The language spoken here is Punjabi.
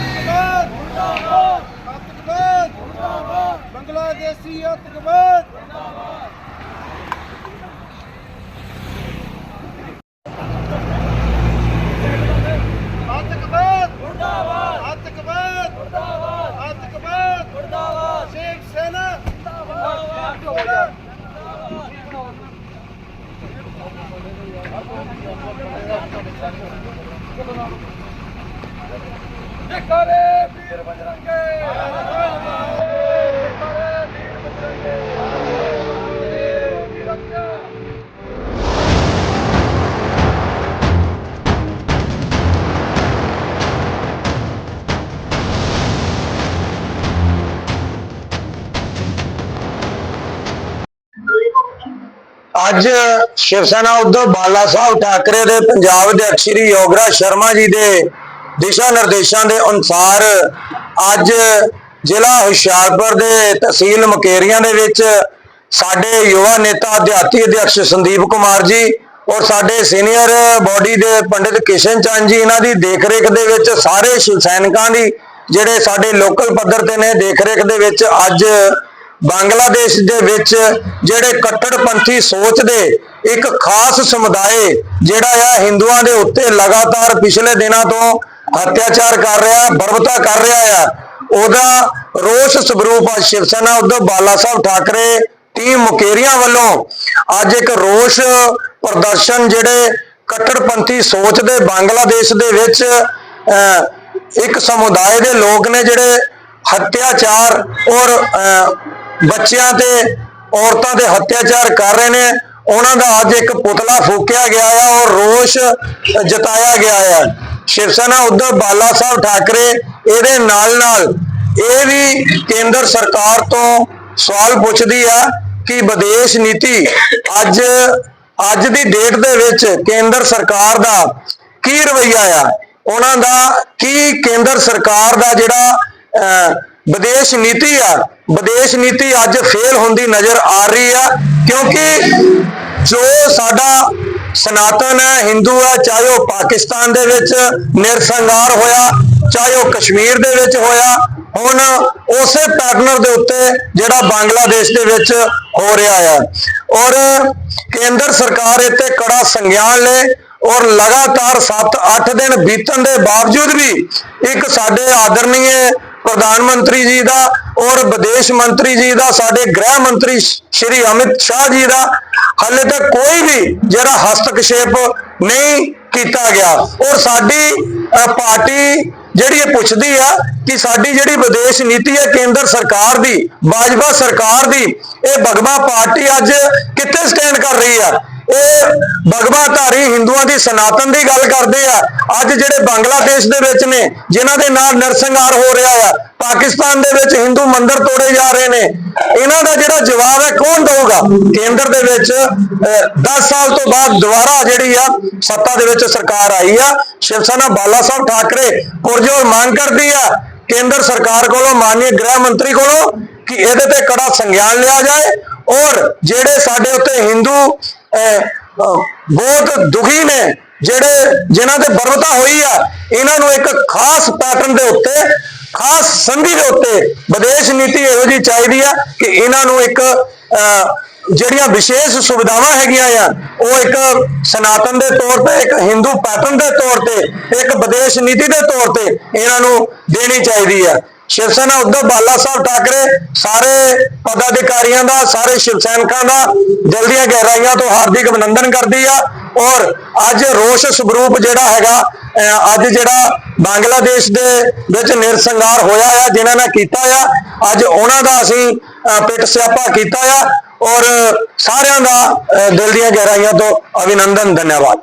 ਆਤਮਕਵਾਦ ਮੁਰਦਾਬਾਦ ਆਤਮਕਵਾਦ ਮੁਰਦਾਬਾਦ ਬੰਗਲਾਦੇਸ਼ੀ ਆਤਮਕਵਾਦ ਮੁਰਦਾਬਾਦ ਆਤਮਕਵਾਦ ਮੁਰਦਾਬਾਦ ਆਤਮਕਵਾਦ ਮੁਰਦਾਬਾਦ ਆਤਮਕਵਾਦ ਮੁਰਦਾਬਾਦ ਸ਼ੇਖ ਸੈਨਾ ਮੁਰਦਾਬਾਦ ਮੁਰਦਾਬਾਦ ਮੁਰਦਾਬਾਦ ਨਿਕਾਰੇ ਵੀਰ ਬਜਰੰਗੇ। ਵੀਰ ਰੱਖਿਆ ਅੱਜ ਸ਼ਿਵ ਸੈਨਾ ਉद्धਵ ਬਾਲਾ ਸਾਹਿਬ ਠਾਕਰੇ ਦੇ ਪੰਜਾਬ ਦੇ ਅਕਸ਼ਰੀ ਯੋਗਰਾਜ ਸ਼ਰਮਾ ਜੀ ਦੇ ਦਿਸ਼ਾ ਨਿਰਦੇਸ਼ਾਂ ਦੇ ਅਨੁਸਾਰ ਅੱਜ ਜ਼ਿਲ੍ਹਾ ਹੁਸ਼ਿਆਰਪੁਰ ਦੇ ਤਹਿਸੀਲ ਮੁਕੇਰੀਆਂ ਦੇ ਵਿੱਚ ਸਾਡੇ ਯੁਵਾ ਨੇਤਾ ਅਧਿਆਤੀ ਅਧਿਕਸ਼ ਸੰਦੀਪ ਕੁਮਾਰ ਜੀ ਔਰ ਸਾਡੇ ਸੀਨੀਅਰ ਬਾਡੀ ਦੇ ਪੰਡਿਤ ਕਿਸ਼ਨ ਚੰਦ ਜੀ, ਇਹਨਾਂ ਦੀ ਦੇਖਰੇਖ ਦੇ ਵਿੱਚ ਸਾਰੇ ਸੈਨਿਕਾਂ ਦੀ ਜਿਹੜੇ ਸਾਡੇ ਲੋਕਲ ਪੱਧਰ ਤੇ ਨੇ, ਦੇਖਰੇਖ ਦੇ ਵਿੱਚ ਅੱਜ ਬੰਗਲਾਦੇਸ਼ ਦੇ ਵਿੱਚ ਜਿਹੜੇ ਕੱਟੜਪੰਥੀ ਸੋਚ ਦੇ ਇੱਕ ਖਾਸ ਸਮੁਦਾਇ ਜਿਹੜਾ ਆ ਹਿੰਦੂਆਂ ਦੇ ਉੱਤੇ ਲਗਾਤਾਰ ਪਿਛਲੇ ਦਿਨਾਂ ਤੋਂ ਅਤਿਆਚਾਰ ਕਰ ਰਿਹਾ ਬਰਬਤਾ ਕਰ ਰਿਹਾ ਆ। ਉਹਦਾ ਰੋਸ ਸਵਰੂਪ ਅੱਜ ਸ਼ਿਵ ਸੈਨਾ ਉद्धਵ ਬਾਲਾ ਸਾਹਿਬ ਠਾਕਰੇ ਟੀਮ ਮੁਕੇਰੀਆਂ ਵੱਲੋਂ ਅੱਜ ਇੱਕ ਰੋਸ ਪ੍ਰਦਰਸ਼ਨ ਜਿਹੜੇ ਕੱਟੜਪੰਥੀ ਸੋਚ ਦੇ ਬੰਗਲਾਦੇਸ਼ ਦੇ ਵਿੱਚ ਇੱਕ ਸਮੁਦਾਇ ਦੇ ਲੋਕ ਨੇ ਜਿਹੜੇ ਹੱਤਿਆਚਾਰ ਔਰ ਅਹ, ਬੱਚਿਆਂ ਤੇ ਔਰਤਾਂ ਤੇ ਹੱਤਿਆਚਾਰ ਕਰ ਰਹੇ ਨੇ। ਉਹਨਾਂ ਦਾ ਅੱਜ ਇੱਕ ਪੁਤਲਾ ਫੂਕਿਆ ਗਿਆ ਆ ਔਰ ਰੋਸ਼ ਜਤਾਇਆ ਗਿਆ ਆ। ਸ਼ਿਵ ਸੈਨਾ ਉद्धਵ ਬਾਲਾ ਸਾਹਿਬ ਠਾਕਰੇ ਇਹਦੇ ਨਾਲ ਨਾਲ ਇਹ ਵੀ ਕੇਂਦਰ ਸਰਕਾਰ ਤੋਂ ਸਵਾਲ ਪੁੱਛਦੀ ਆ ਕਿ ਵਿਦੇਸ਼ ਨੀਤੀ ਅੱਜ ਅੱਜ ਦੀ ਡੇਟ ਦੇ ਵਿੱਚ ਕੇਂਦਰ ਸਰਕਾਰ ਦਾ ਕੀ ਰਵਈਆ ਆ? ਉਹਨਾਂ ਦਾ ਕੀ ਕੇਂਦਰ ਸਰਕਾਰ ਦਾ ਜਿਹੜਾ ਅਹ, ਵਿਦੇਸ਼ ਨੀਤੀ ਆ ਵਿਦੇਸ਼ ਨੀਤੀ ਅੱਜ ਫੇਲ ਹੁੰਦੀ ਨਜ਼ਰ ਆ ਰਹੀ ਆ ਕਿਉਂਕਿ ਜੋ ਸਾਡਾ ਸਨਾਤਨ ਹੈ, ਹਿੰਦੂ ਹੈ, ਚਾਹੇ ਉਹ ਪਾਕਿਸਤਾਨ ਦੇ ਵਿੱਚ ਨਿਰਸੰਗਾਰ ਹੋਇਆ, ਚਾਹੇ ਉਹ ਕਸ਼ਮੀਰ ਦੇ ਵਿੱਚ ਹੋਇਆ, ਹੁਣ ਉਸੇ ਪੈਟਰਨਰ ਦੇ ਉੱਤੇ ਜਿਹੜਾ ਬੰਗਲਾਦੇਸ਼ ਦੇ ਵਿੱਚ ਹੋ ਰਿਹਾ ਹੈ। ਔਰ ਕੇਂਦਰ ਸਰਕਾਰ ਇੱਥੇ ਕੜਾ ਸੰਗਿਆਨ ਲੈ ਔਰ ਲਗਾਤਾਰ 7-8 ਦਿਨ ਬੀਤਣ ਦੇ ਬਾਵਜੂਦ ਵੀ ਇੱਕ ਸਾਡੇ ਆਦਰਨੀय ਪ੍ਰਧਾਨ ਮੰਤਰੀ ਜੀ ਦਾ ਔਰ ਵਿਦੇਸ਼ ਮੰਤਰੀ ਜੀ ਦਾ, ਸਾਡੇ ਗ੍ਰਹਿ ਮੰਤਰੀ ਸ਼੍ਰੀ ਅਮਿਤ ਸ਼ਾਹ ਜੀ ਦਾ, ਹਾਲੇ ਤੱਕ ਕੋਈ ਵੀ ਜਿਹੜਾ ਹਸਤਕਸ਼ੇਪ ਨਹੀਂ ਕੀਤਾ ਗਿਆ। ਔਰ ਸਾਡੀ ਪਾਰਟੀ ਜਿਹੜੀ ਇਹ ਪੁੱਛਦੀ ਆ ਕਿ ਸਾਡੀ ਜਿਹੜੀ ਵਿਦੇਸ਼ ਨੀਤੀ ਹੈ, ਕੇਂਦਰ ਸਰਕਾਰ ਦੀ ਬਾਜਵਾ ਸਰਕਾਰ ਦੀ, ਇਹ ਭਗਵਾ ਪਾਰਟੀ ਅੱਜ ਕਿੱਥੇ ਸਟੈਂਡ ਕਰ ਰਹੀ ਆ? ਇਹ ਭਗਵਾਧਾਰੀ ਹਿੰਦੂਆਂ ਦੀ ਸਨਾਤਨ ਦੀ ਗੱਲ ਕਰਦੇ ਆ। ਅੱਜ ਜਿਹੜੇ ਬੰਗਲਾਦੇਸ਼ ਦੇ ਵਿੱਚ ਨੇ, ਜਿਨ੍ਹਾਂ ਦੇ ਨਾਲ ਨਰਸੰਹਾਰ ਹੋ ਰਿਹਾ ਆ, ਪਾਕਿਸਤਾਨ ਦੇ ਵਿੱਚ ਹਿੰਦੂ ਮੰਦਰ ਤੋੜੇ ਜਾ ਰਹੇ ਨੇ। ਇਹਨਾਂ ਦਾ ਜਿਹੜਾ ਜਵਾਬ ਹੈ, ਕੌਣ ਦਊਗਾ? ਕੇਂਦਰ ਦੇ ਵਿੱਚ 10 ਸਾਲ ਤੋਂ ਬਾਅਦ ਦੁਬਾਰਾ ਜਿਹੜੀ ਆ, ਸੱਤਾ ਦੇ ਵਿੱਚ ਸਰਕਾਰ ਆਈ ਆ। ਸ਼ਿਵ ਸੈਨਾ ਬਾਲਾ ਸਾਹਿਬ ਠਾਕਰੇ ਪੁਰਜੋਰ ਮੰਗ ਕਰਦੀ ਆ, ਕੇਂਦਰ ਸਰਕਾਰ ਕੋਲੋਂ ਮਾਨਯ ਗ੍ਰਹਿ ਮੰਤਰੀ ਕੋਲੋਂ, ਕਿ ਇਹਦੇ ਤੇ ਕੜਾ ਸੰਗਿਆਨ ਲਿਆ ਜਾਏ। ਔਰ ਜਿਹੜੇ ਸਾਡੇ ਉੱਤੇ ਹਿੰਦੂ ਅਹ, ਬਹੁਤ ਦੁਖੀ ਨੇ ਜਿਹੜੇ ਜਿਨ੍ਹਾਂ ਤੇ ਬਰਬਤਾ ਹੋਈ ਆ ਇਹਨਾਂ ਨੂੰ ਇੱਕ ਖਾਸ ਪੈਟਰਨ ਦੇ ਉੱਤੇ ਖਾਸ ਸੰਧੀ ਦੇ ਉੱਤੇ ਵਿਦੇਸ਼ ਨੀਤੀ ਇਹੋ ਜਿਹੀ ਚਾਹੀਦੀ ਆ ਕਿ ਇਹਨਾਂ ਨੂੰ ਇੱਕ ਅਹ, ਜਿਹੜੀਆਂ ਵਿਸ਼ੇਸ਼ ਸੁਵਿਧਾਵਾਂ ਹੈਗੀਆਂ ਆ ਉਹ ਇੱਕ ਸਨਾਤਨ ਦੇ ਤੌਰ ਤੇ ਇੱਕ ਹਿੰਦੂ ਪੈਟਰਨ ਦੇ ਤੌਰ ਤੇ ਇੱਕ ਵਿਦੇਸ਼ ਨੀਤੀ ਦੇ ਤੌਰ ਤੇ ਇਹਨਾਂ ਨੂੰ ਦੇਣੀ ਚਾਹੀਦੀ ਆ। ਸ਼ਿਵ ਸੈਨਾ ਉद्धਵ ਬਾਲਾ ਸਾਹਿਬ ਠਾਕਰੇ, ਸਾਰੇ ਪਦਾਧਿਕਾਰੀਆਂ ਦਾ, ਸਾਰੇ ਸ਼ਿਵ ਸੈਨਿਕਾਂ ਦਾ ਦਿਲ ਦੀਆਂ ਗਹਿਰਾਈਆਂ ਤੋਂ ਹਾਰਦਿਕ ਅਭਿਨੰਦਨ ਕਰਦੀ ਆ। ਔਰ ਅੱਜ ਰੋਸ਼ ਸਵਰੂਪ ਜਿਹੜਾ ਹੈਗਾ ਅੱਜ ਜਿਹੜਾ ਬੰਗਲਾਦੇਸ਼ ਦੇ ਵਿੱਚ ਨਿਰਸੰਗਾਰ ਹੋਇਆ ਆ, ਜਿਨ੍ਹਾਂ ਨੇ ਕੀਤਾ ਆ, ਅੱਜ ਉਹਨਾਂ ਦਾ ਅਸੀਂ, ਅਹ ਪਿੱਟ ਸਿਆਪਾ ਕੀਤਾ ਆ। ਔਰ ਸਾਰਿਆਂ ਦਾ ਦਿਲ ਦੀਆਂ ਗਹਿਰਾਈਆਂ ਤੋਂ ਅਭਿਨੰਦਨ, ਧੰਨਵਾਦ।